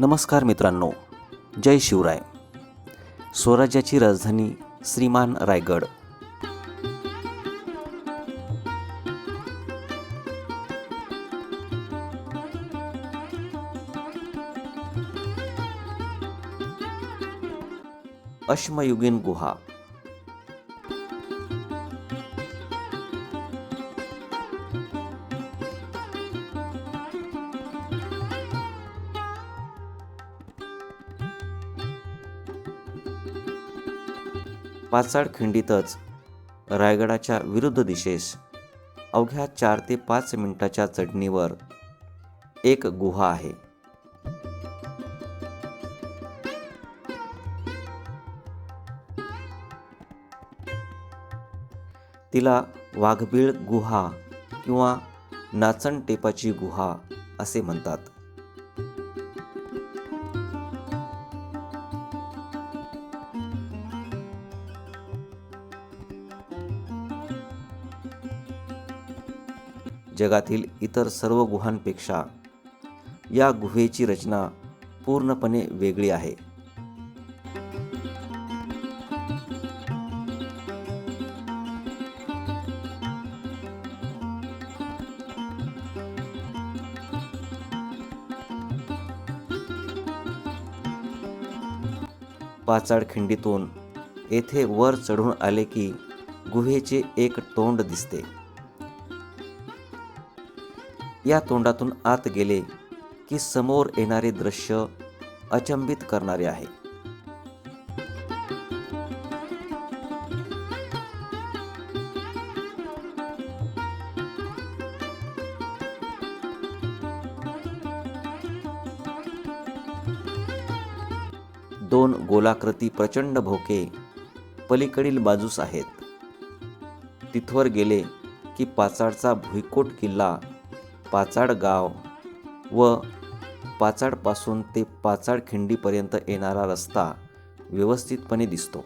नमस्कार मित्रांनो जय शिवराय. स्वराज्याची राजधानी श्रीमान रायगड. अश्मयुगीन गुहा. पाचाड खिंडीतच रायगडाच्या विरुद्ध दिशेस अवघ्या चार ते पाच मिनिटाच्या चढणीवर एक गुहा आहे. तिला वाघबीळ गुहा किंवा नाचण टेपाची गुहा असे म्हणतात. जगातील इतर सर्व गुहांपेक्षा या गुहेची रचना पूर्णपणे वेगळी आहे. पाचाड खिंडीतून येथे वर चढून आले की गुहेचे एक तोंड दिसते. या तोंडातून आत गेले की समोर येणारे दृश्य अचंबित करणारे आहे. दोन गोलाकृती प्रचंड भोके पलीकडील बाजूस आहेत. तिथवर गेले की पाचाडचा भुईकोट किल्ला पाचाड गाव व पाचाडपासून ते पाचाड खिंडीपर्यंत येणारा रस्ता व्यवस्थितपणे दिसतो.